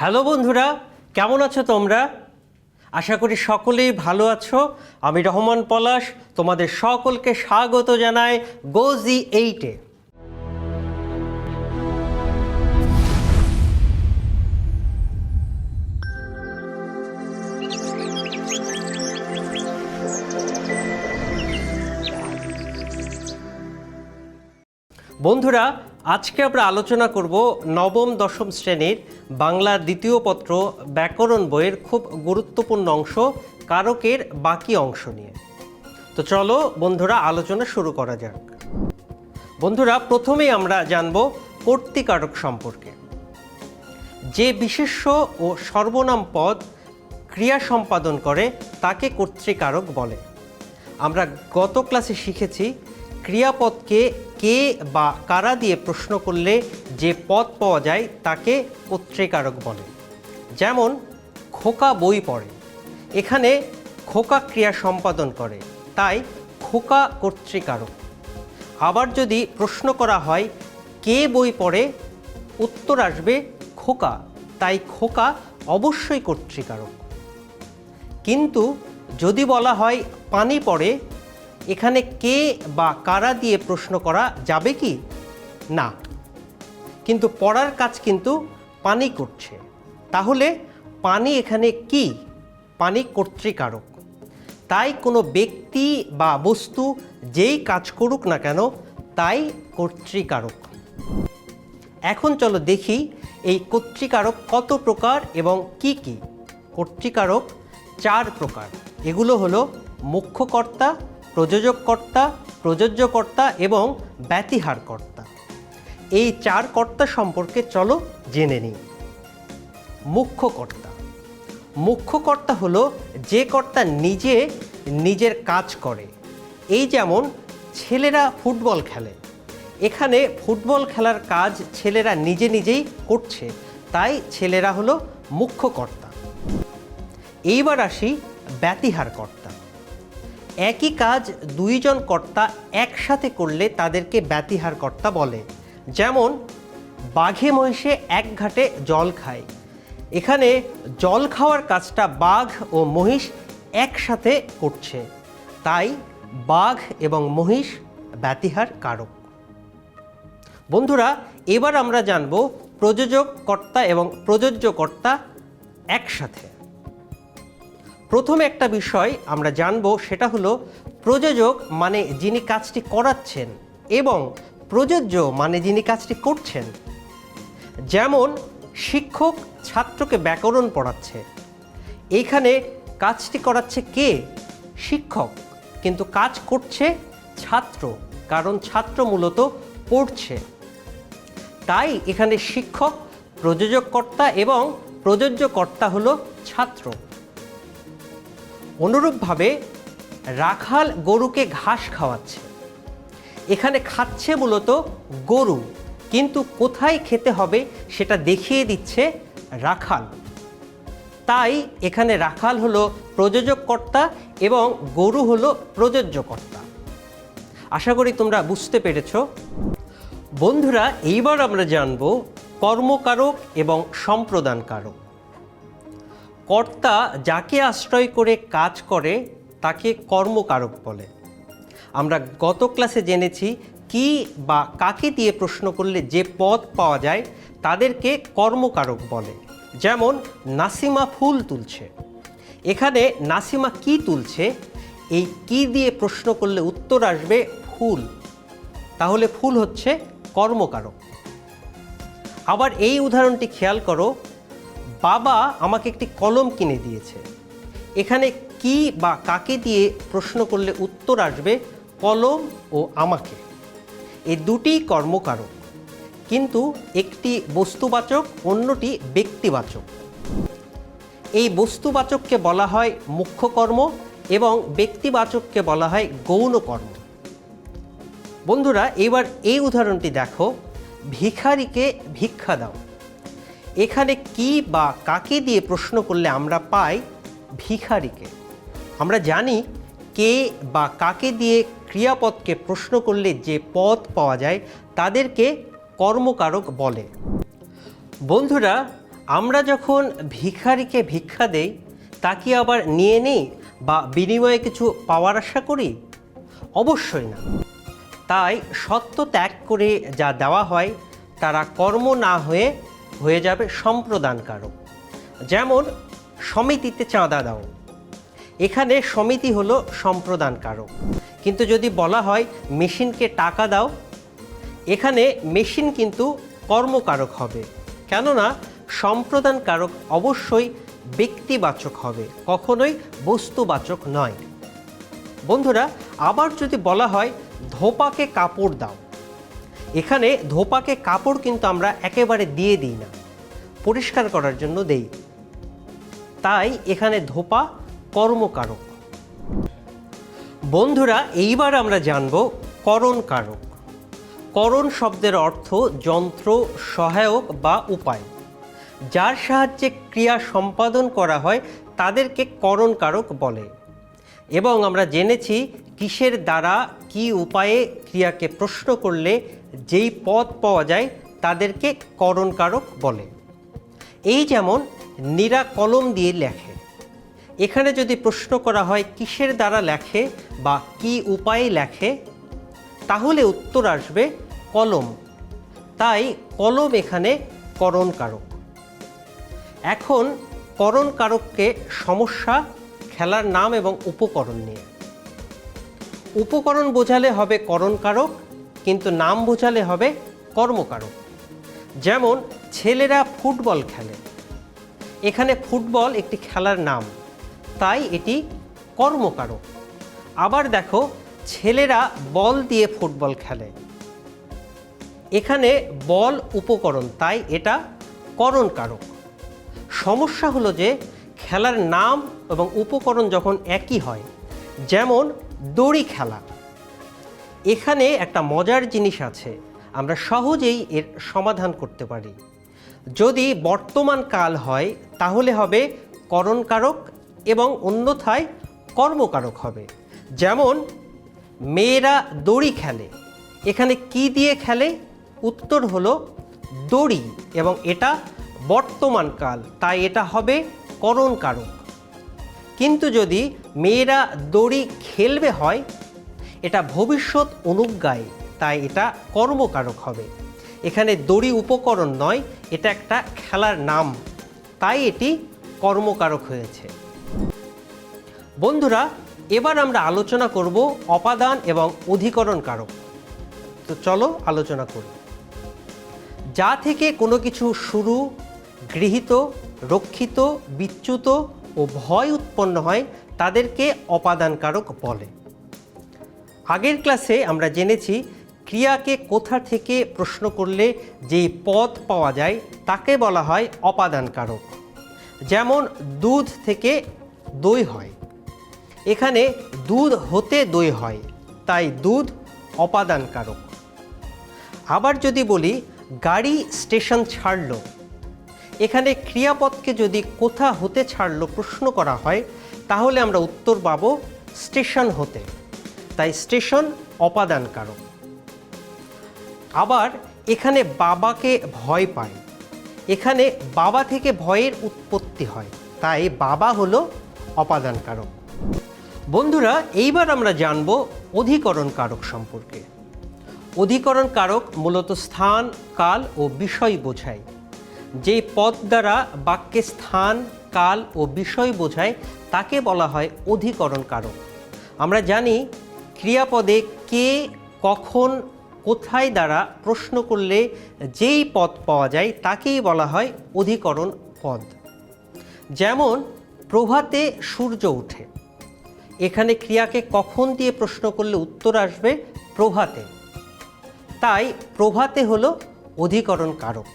Hello বন্ধুরা, কেমন আছো তোমরা? আশা করি সকলেই ভালো আছো। আমি রহমান পলাশ, তোমাদের সকলকে স্বাগত জানাই গোজি এইটে। বন্ধুরা আজকে আমরা আলোচনা করব নবম, দশম শ্রেণির বাংলার দ্বিতীয় পত্র ব্যাকরণ বইয়ের খুব গুরুত্বপূর্ণ অংশ, কারকের বাকি অংশ নিয়ে। তো চলো বন্ধুরা, আলোচনা শুরু করা যাক। বন্ধুরা, প্রথমেই আমরা জানব কর্তৃকারক সম্পর্কে। যে বিশেষ্য ও সর্বনাম পদ ক্রিয়া সম্পাদন করে, তাকে কর্তৃকারক বলে। আমরা গত ক্লাসে শিখেছি ক্রিয়াপদকে কে বা কারা দিয়ে প্রশ্ন করলে যে পদ পাওয়া যায় তাকে কর্তৃকারক বলে। যেমন, খোকা বই পড়ে। এখানে খোকা ক্রিয়া সম্পাদন করে, তাই খোকা কর্তৃকারক। আবার যদি প্রশ্ন করা হয়, কে বই পড়ে? উত্তর আসবে, খোকা। তাই খোকা অবশ্যই কর্তৃকারক। কিন্তু যদি বলা হয় পানি পড়ে এখানে কে বা কারা দিয়ে প্রশ্ন করা যাবে কি? না। কিন্তু পড়ার কাজ কিন্তু পানি করছে। তাহলে পানি এখানে কি? পানি কর্তৃকারক। তাই কোনো ব্যক্তি বা বস্তু যেই কাজ করুক না কেন, তাই কর্তৃকারক। এখন চলো দেখি এই কর্তৃকারক কত প্রকার এবং কি কি। কর্তৃকারক চার প্রকার। এগুলো হলো মুখ্যকর্তা প্রযোজককর্তা, প্রযোজ্যকর্তা এবং ব্যতিহারকর্তা। এই চার কর্তা সম্পর্কে চলো জেনে নিই। মুখ্যকর্তা। মুখ্যকর্তা হলো যে কর্তা নিজে নিজের কাজ করে। এই যেমন ছেলেরা ফুটবল খেলে। এখানে ফুটবল খেলার কাজ ছেলেরা নিজে নিজেই করছে, তাই ছেলেরা হলো মুখ্যকর্তা। এইবার আসি ব্যতিহার কর্তা একই কাজ দুইজন কর্তা একসাথে করলে তাদেরকে ব্যতিহার কর্তা বলে। যেমন, বাঘে মহিষে এক ঘাটে জল খায়। এখানে জল খাওয়ার কাজটা বাঘ ও মহিষ একসাথে করছে। তাই বাঘ এবং মহিষ ব্যতিহার কারক বন্ধুরা, এবার আমরা জানব প্রযোজক কর্তা এবং প্রযোজ্য কর্তা একসাথে। প্রথমে একটা বিষয় আমরা জানব, সেটা হলো প্রযোজক মানে যিনি কাজটি করাচ্ছেন এবং প্রযোজ্য মানে যিনি কাজটি করছেন। যেমন শিক্ষক ছাত্রকে ব্যাকরণ পড়াচ্ছে। এইখানে কাজটি করাচ্ছে কে? শিক্ষক। কিন্তু কাজ করছে ছাত্র, কারণ ছাত্র মূলত পড়ছে। তাই এখানে শিক্ষক, প্রযোজক কর্তা এবং প্রযোজ্যকর্তা হলো ছাত্র। অনুরূপভাবে রাখাল গরুকে ঘাস খাওয়াচ্ছে। এখানে খাচ্ছে মূলত গরু, কিন্তু কোথায় খেতে হবে সেটা দেখিয়ে দিচ্ছে রাখাল। তাই এখানে রাখাল হলো প্রযোজককর্তা এবং গরু হলো প্রযোজ্যকর্তা। আশা করি তোমরা বুঝতে পেরেছ। বন্ধুরা, এইবার আমরা জানব কর্মকারক এবং সম্প্রদানকারক। কর্তা যাকে আশ্রয় করে কাজ করে, তাকে কর্মকারক বলে। আমরা গত ক্লাসে জেনেছি কি বা কাকে দিয়ে প্রশ্ন করলে যে পদ পাওয়া যায়, তাদেরকে কর্মকারক বলে। যেমন, নাসিমা ফুল তুলছে। এখানে নাসিমা কি তুলছে? এই কি দিয়ে প্রশ্ন করলে উত্তর আসবে ফুল। তাহলে ফুল হচ্ছে কর্মকারক। আবার এই উদাহরণটি খেয়াল করো বাবা আমাকে একটি কলম কিনে দিয়েছে। এখানে কি বা কাকে দিয়ে প্রশ্ন করলে উত্তর আসবে কলম ও আমাকে। এই দুটি কর্মকারক, কিন্তু একটি বস্তুবাচক, অন্যটি ব্যক্তিবাচক। এই বস্তুবাচককে বলা হয় মুখ্য কর্ম এবং ব্যক্তিবাচককে বলা হয় গৌণ কর্ম। বন্ধুরা, এবার এই উদাহরণটি দেখো। ভিখারিকে ভিক্ষা দাও। এখানে কি বা কাকে দিয়ে প্রশ্ন করলে আমরা পাই ভিখারিকে? আমরা জানি কে বা কাকে দিয়ে ক্রিয়াপদকে প্রশ্ন করলে যে পদ পাওয়া যায় তাদেরকে কর্মকারক বলে। বন্ধুরা, আমরা যখন ভিখারিকে ভিক্ষা দেই, তা কি আবার নিয়ে নিই বা বিনিময়ে কিছু পাওয়ার আশা করি? অবশ্যই না। তাই সত্য ত্যাগ করে যা দেওয়া হয়, তারা কর্ম না হয়ে হয়ে যাবে সম্প্রদানকারক। যেমন, সমিতিতে চাঁদা দাও। এখানে সমিতি হলো সম্প্রদানকারক। কিন্তু যদি বলা হয়, মেশিনকে টাকা দাও, এখানে মেশিন কিন্তু কর্মকারক হবে। কেননা, সম্প্রদানকারক অবশ্যই ব্যক্তিবাচক হবে, কখনোই বস্তুবাচক নয়। বন্ধুরা, আবার যদি বলা হয়, ধোপাকে কাপড় দাও। এখানে ধোপাকে কাপড় কিন্তু আমরা একেবারে দিয়ে দিই না, পরিষ্কার করার জন্য দেই। তাই এখানে ধোপা কর্মকারক। বন্ধুরা, এইবার আমরা জানব করণ কারক করণ শব্দের অর্থ যন্ত্র, সহায়ক বা উপায়। যার সাহায্যে ক্রিয়া সম্পাদন করা হয়, তাদেরকে করণ কারক বলে। এবং আমরা জেনেছি কিসের দ্বারা, কি উপায়ে ক্রিয়াকে প্রশ্ন করলে যেই পদ পাওয়া যায় তাদেরকে করণকারক বলে। এই যেমন নীরা কলম দিয়ে লেখে। এখানে যদি প্রশ্ন করা হয় কিসের দ্বারা লেখে বা কি উপায়ে লেখে, তাহলে উত্তর আসবে কলম। তাই কলম এখানে করণকারক। এখন করণকারককে সমস্যা, খেলার নাম এবং উপকরণ নিয়ে। উপকরণ বোঝালে হবে করণ কারক কিন্তু নাম বোঝালে হবে কর্মকারক। যেমন, ছেলেরা ফুটবল খেলে। এখানে ফুটবল একটি খেলার নাম, তাই এটি কর্মকারক। আবার দেখো, ছেলেরা বল দিয়ে ফুটবল খেলে। এখানে বল উপকরণ, তাই এটা করণ কারক সমস্যা হলো যে, খেলার নাম এবং উপকরণ যখন একই হয়, যেমন দড়ি খেলা। এখানে একটা মজার জিনিস আছে, আমরা সহজেই এর সমাধান করতে পারি। যদি বর্তমান কাল হয়, তাহলে হবে করণকারক এবং অন্যথায় কর্মকারক হবে। যেমন, মেয়েরা দড়ি খেলে। এখানে কি দিয়ে খেলে? উত্তর হলো দড়ি এবং এটা বর্তমান কাল, তাই এটা হবে করণকারক। কিন্তু যদি মেয়েরা দড়ি খেলবে হয় এটা ভবিষ্যৎ অনুজ্ঞায়, তাই এটা কর্মকারক হবে। এখানে দড়ি উপকরণ নয়, এটা একটা খেলার নাম, তাই এটি কর্মকারক হয়েছে। বন্ধুরা, এবার আমরা আলোচনা করব অপাদান এবং অধিকরণ কারক তো চলো আলোচনা করি। যা থেকে কোনো কিছু শুরু, গৃহীত, রক্ষিত, বিচ্যুত ও ভয় উৎপন্ন হয়, তাদেরকে অপাদানকারক বলে। আগের ক্লাসে আমরা জেনেছি ক্রিয়াকে কোথা থেকে প্রশ্ন করলে যেই পদ পাওয়া যায় তাকে বলা হয় অপাদানকারক। যেমন দুধ থেকে দই হয়। এখানে দুধ হতে দই হয়, তাই দুধ অপাদানকারক। আবার যদি বলি গাড়ি স্টেশন ছাড়ল, এখানে ক্রিয়াপদকে যদি কোথা হতে ছাড়লো প্রশ্ন করা হয়, তাহলে আমরা উত্তর পাব স্টেশন হতে। তাই স্টেশন অপাদান অপাদানকারক। আবার এখানে বাবাকে ভয় পায়। এখানে বাবা থেকে ভয়ের উৎপত্তি হয়, তাই বাবা হলো অপাদানকারক। বন্ধুরা, এইবার আমরা জানব অধিকরণ কারক সম্পর্কে। অধিকরণ কারক মূলত স্থান, কাল ও বিষয় বোঝায়। যেই পদ দ্বারা বাক্যে স্থান, কাল ও বিষয় বোঝায়, তাকে বলা হয় অধিকরণ কারক আমরা জানি ক্রিয়াপদে কে, কখন, কোথায় দ্বারা প্রশ্ন করলে যেই পদ পাওয়া যায় তাকেই বলা হয় অধিকরণ পদ। যেমন, প্রভাতে সূর্য ওঠে। এখানে ক্রিয়াকে কখন দিয়ে প্রশ্ন করলে উত্তর আসবে? প্রভাতে। তাই প্রভাতে হলো অধিকরণ কারক।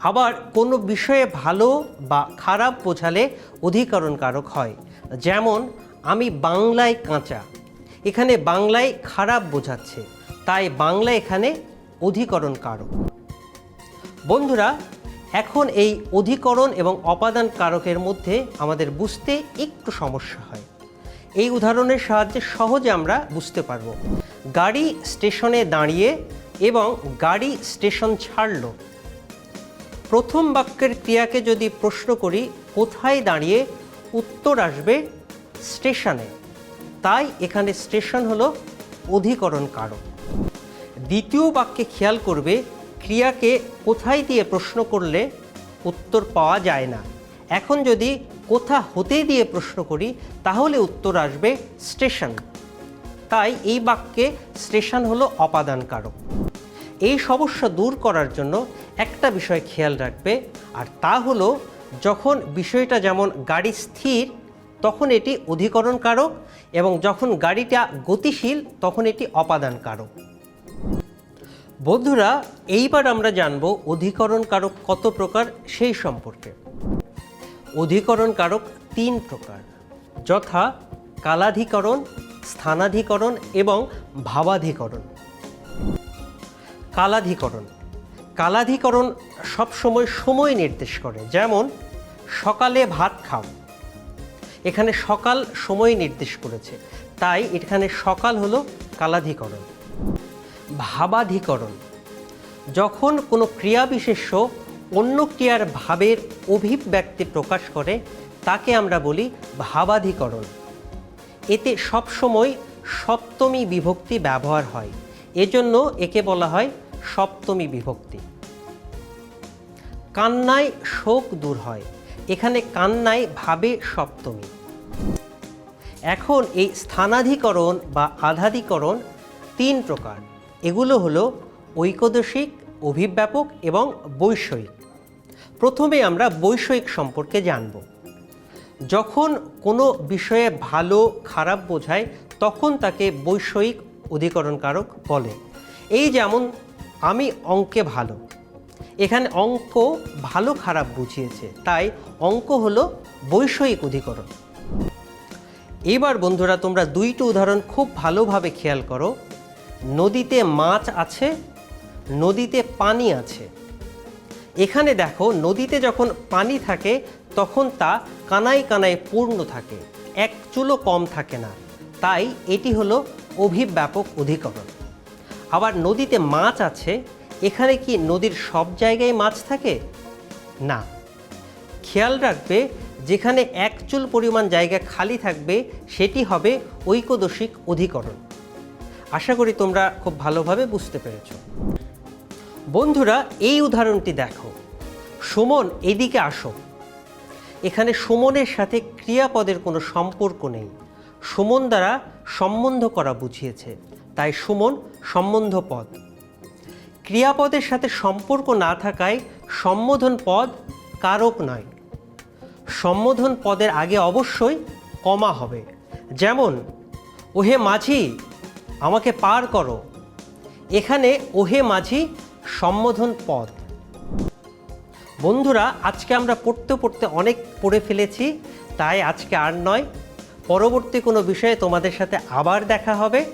আবার কোনো বিষয়ে ভালো বা খারাপ বোঝালে অধিকরণ কারক হয়। যেমন, আমি বাংলায় কাঁচা। এখানে বাংলায় খারাপ বোঝাচ্ছে, তাই বাংলা এখানে অধিকরণ কারক বন্ধুরা, এখন এই অধিকরণ এবং অপাদান কারকের মধ্যে আমাদের বুঝতে একটু সমস্যা হয়। এই উদাহরণের সাহায্যে সহজে আমরা বুঝতে পারব। গাড়ি স্টেশনে দাঁড়িয়ে এবং গাড়ি স্টেশন ছাড়ল। প্রথম বাক্যের ক্রিয়াকে যদি প্রশ্ন করি, কোথায় দাঁড়িয়ে উত্তর আসবে স্টেশনে। তাই এখানে স্টেশন হলো অধিকরণ কারক দ্বিতীয় বাক্যে খেয়াল করবে, ক্রিয়াকে কোথায় দিয়ে প্রশ্ন করলে উত্তর পাওয়া যায় না। এখন যদি কোথা হতে দিয়ে প্রশ্ন করি, তাহলে উত্তর আসবে স্টেশন। তাই এই বাক্যে স্টেশন হলো অপাদান কারক এই সমস্যা দূর করার জন্য একটা বিষয় খেয়াল রাখবে, আর তা হলো যখন বিষয়টা যেমন গাড়ি স্থির তখন এটি অধিকরণ কারক এবং যখন গাড়িটা গতিশীল, তখন এটি অপাদান কারক বন্ধুরা, এইবার আমরা জানব অধিকরণ কারক কত প্রকার সেই সম্পর্কে। অধিকরণ কারক তিন প্রকার। যথা কালাধিকরণ, স্থানাধিকরণ এবং ভাবাধিকরণ। কালাধিকরণ। কালাধিকরণ সবসময় সময় নির্দেশ করে। যেমন, সকালে ভাত খাও। এখানে সকাল সময় নির্দেশ করেছে। তাই এখানে সকাল হলো কালাধিকরণ, ভাবাধিকরণ। যখন কোনো ক্রিয়া বিশেষ্য অন্য ক্রিয়ার ভাবের অভিব্যক্তি প্রকাশ করে, তাকে আমরা বলি ভাবাধিকরণ। এতে সবসময় সপ্তমী বিভক্তি ব্যবহার হয়। এজন্য একে বলা হয় সপ্তমী বিভক্তি। কান্নায় শোক দূর হয়। এখানে কান্নায় ভাবে সপ্তমী। এখন এই স্থানাধিকরণ বা আধাধিকরণ তিন প্রকার। এগুলো হলো ঐকদশিক, অভিব্যাপক এবং বৈষয়িক। প্রথমে আমরা বৈষয়িক সম্পর্কে জানব। যখন কোনো বিষয়ে ভালো, খারাপ বোঝায়, তখন তাকে বৈষয়িক অধিকরণকারক বলে। এই যেমন, আমি অঙ্কে ভালো। এখানে অঙ্ক ভালো খারাপ বুঝিয়েছে। তাই অঙ্ক হলো বৈষয়িক অধিকরণ। এবার বন্ধুরা তোমরা দুইটি উদাহরণ খুব ভালোভাবে খেয়াল করো। নদীতে মাছ আছে, নদীতে পানি আছে। এখানে দেখো, নদীতে যখন পানি থাকে, তখন তা কানায় কানায় পূর্ণ থাকে, এক চুলো কম থাকে না। তাই এটি হলো অভিব্যাপক অধিকরণ। আবার নদীতে মাছ আছে এখানে কি নদীর সব জায়গায় মাছ থাকে? না। খেয়াল রাখবে, যেখানে এক চুল পরিমাণ জায়গা খালি থাকবে, সেটি হবে ঐকদশিক অধিকরণ। আশা করি তোমরা খুব ভালোভাবে বুঝতে পেরেছ। বন্ধুরা, এই উদাহরণটি দেখো। সুমন, এদিকে আসো। এখানে সুমনের সাথে ক্রিয়াপদের কোনো সম্পর্ক নেই। সুমন দ্বারা সম্বন্ধ করা বুঝিয়েছে। তাই সুমন সম্বন্ধ পদ ক্রিয়াপদের সাথে সম্পর্ক না থাকায় সম্বোধন পদ কারক নয়। সম্বোধন পদের আগে অবশ্যই কমা হবে। যেমন, ওহে মাঝি, আমাকে পার করো। এখানে ওহে মাঝি সম্বোধন পদ। বন্ধুরা, আজকে আমরা পড়তে পড়তে অনেক পড়ে ফেলেছি, তাই আজকে আর নয়। পরবর্তী কোনো বিষয়ে তোমাদের সাথে আবার দেখা হবে।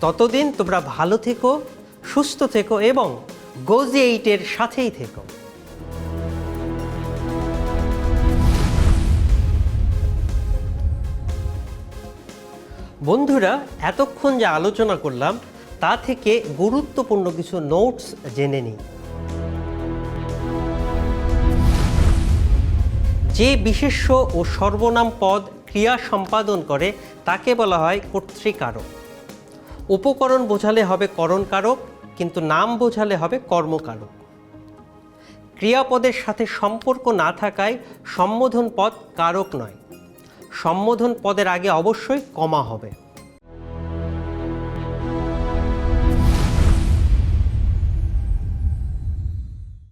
ততদিন তোমরা ভালো থেকো সুস্থ থেকো এবং গোজি এইটের সাথেই থেকো। বন্ধুরা, এতক্ষণ যে আলোচনা করলাম, তা থেকে গুরুত্বপূর্ণ কিছু নোটস জেনে নিই। যে বিশেষ্য ও সর্বনাম পদ ক্রিয়া সম্পাদন করে, তাকে বলা হয় কর্তৃকারক। উপকরণ বোঝালে হবে করণকারক কিন্তু নাম বোঝালে হবে কর্মকারক। ক্রিয়াপদের সাথে সম্পর্ক না থাকায় সম্বোধন পদ কারক নয়। সম্বোধন পদের আগে অবশ্যই কমা হবে।